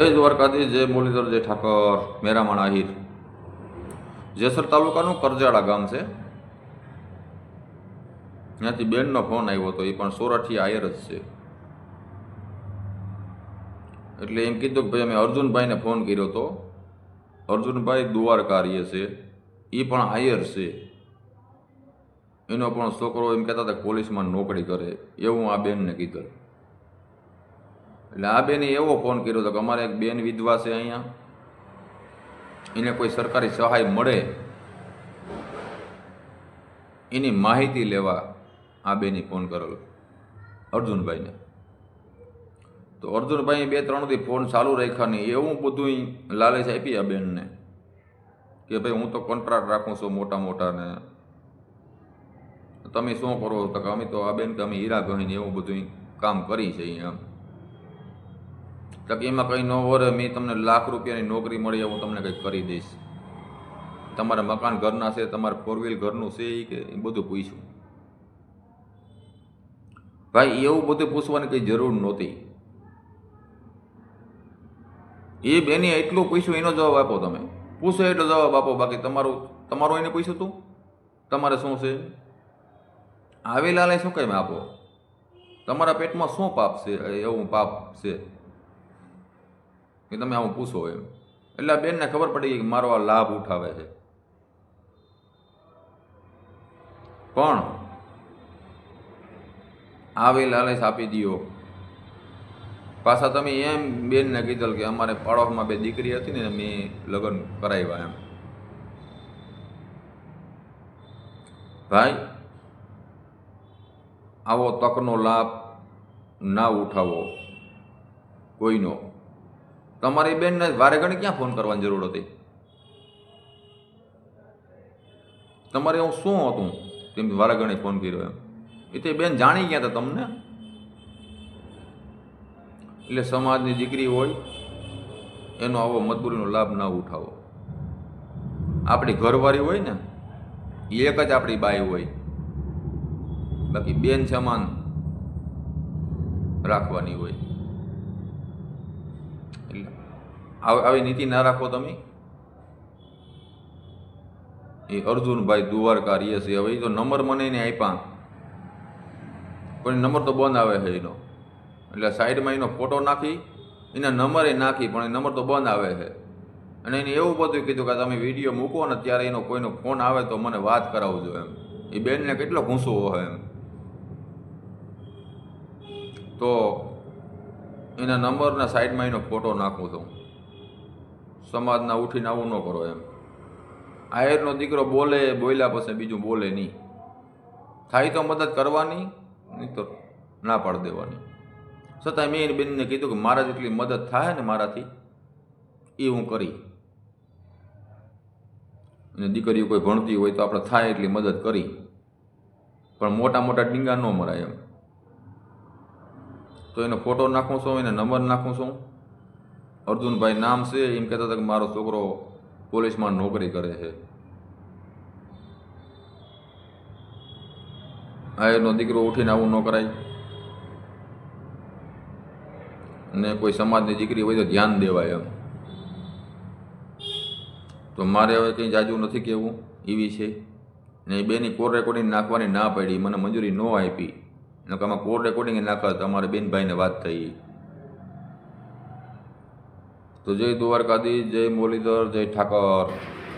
જય દ્વારકાધીશ જય મુરલીધર જય ઠાકર, મેરામણ, આહિર. જેસર તાલુકાનું કરજાળા ગામ છે. ત્યાંથી બેનનો ફોન આવ્યો હતો, એ પણ સોરઠી આયર જ છે. એટલે એમ કીધું કે ભાઈ, અમે અર્જુનભાઈને ફોન કર્યો હતો અર્જુનભાઈ દ્વારકા છે એ પણ આયર છે. એનો પણ છોકરો એમ કહેતા હતા પોલીસમાં નોકરી કરે, એવું આ બેનને કીધું. એટલે આ બેને એવો ફોન કર્યો હતો કે અમારે એક બેન વિધવા છે અહીંયા. એને કોઈ સરકારી સહાય મળે. એની માહિતી લેવા આ બેને ફોન કરેલો, અર્જુનભાઈને. તો અર્જુનભાઈ બે ત્રણથી ફોન ચાલુ રાખ્યા નહીં એવું બધું લાલચ આપી આ બેનને કે ભાઈ હું તો કોન્ટ્રાક્ટ રાખું છું મોટા મોટા ને તમે શું કરો તો કે અમે તો આ બેન કે અમે હીરા ગહીને એવું બધું કામ કરી છે અહીંયા. તો એમાં કંઈ ન વરે, મેં તમને લાખ રૂપિયાની નોકરી મળી, હું તમને કંઈક કરી દઈશ. તમારા મકાન ઘરના છે, તમારે ફોર વ્હીલ ઘરનું છે એ કે એ બધું પૂછ્યું ભાઈ, એવું બધું પૂછવાની કંઈ જરૂર નહોતી. એ બેને એટલું પૂછ્યું, એનો જવાબ આપો તમે. પૂછો એટલો જવાબ આપો, બાકી તમારું તમારું એને પૂછ્યું તું? તમારે શું છે? આવી લાલે શું કેમ આપો? તમારા પેટમાં શું પાપ છે? એવું પાપ છે. કે તમે આવું પૂછો એમ. એટલે આ બેનને ખબર પડી ગઈ કે મારો આ લાભ ઉઠાવે છે. પણ આવી લાલચ આપી દો પાછા તમે એમ બેનને કીધેલ કે અમારે પાડોશમાં બે દીકરી હતી ને મેં લગ્ન કરાવ્યા એમ. ભાઈ, આવો તકનો લાભ ના ઉઠાવો. કોઈનો. તમારી બેનને વારે ઘણી ક્યાં ફોન કરવાની જરૂર હતી? તમારે એવું શું હતું? તેમ વારે ઘણી ફોન કર્યો એમ. એ તો બેન જાણી ગયા હતા તમને? એટલે સમાજની દીકરી હોય, એનો આવો મજબૂરીનો લાભ ના ઉઠાવો. આપણી ઘરવાળી હોય ને એક જ આપણી બાઈ હોય. બાકી બેન સમાન રાખવાની હોય. એટલે આવ- નીતિ ના રાખો તમે? એ અર્જુનભાઈ દુવારકા રહીએ છે. હવે એ તો નંબર મને એને આપ્યા. પણ નંબર તો બંધ આવે છે એનો. એટલે સાઈડમાં એનો ફોટો નાખી, એના નંબર નાખી, પણ એ નંબર તો બંધ આવે છે. અને એને એવું બધું કીધું કે તમે વીડિયો મૂકો ને ત્યારે એનો કોઈનો ફોન આવે તો મને વાત કરાવજો એમ. એ બેનને કેટલો ગુસ્સો હોય એમ. તો એના નંબરના સાઈડમાં એનો ફોટો નાખું છું. સમાજના ઉઠીને આવું ન કરો એમ. આયરનો દીકરો બોલે, બોલ્યા પછી બીજું બોલે નહીં. થાય તો મદદ કરવાની, નહીં તો ના પાડી દેવાની. છતાં મેં બેનને કીધું કે મારા જેટલી મદદ થાય ને મારાથી, એ હું કરી. અને દીકરીઓ કોઈ ભણતી હોય તો આપણે થાય એટલી મદદ કરી. પણ મોટા મોટા ડીંગા ન મરાય એમ. તો એનો ફોટો નાખું છું, એને નંબર નાખું છું. અર્જુનભાઈ નામ છે, એમ કહેતા હતા કે મારો છોકરો પોલીસમાં નોકરી કરે છે. આ એનો દીકરો ઉઠીને આવું ન કરાય. અને કોઈ સમાજની દીકરી હોય તો ધ્યાન દેવાય એમ. તો મારે હવે કંઈ જાજુ નથી કહેવું એવી છે. ને એ બેની કોર રેકોર્ડિંગ નાખવાની ના પડી, મને મંજૂરી ન આપી. આમાં કોર રેકોર્ડિંગ નાખવા તો અમારે બેનભાઈને વાત થઈ. તો જય દ્વારકાધીશ જય મુરલીધર જય ઠાકર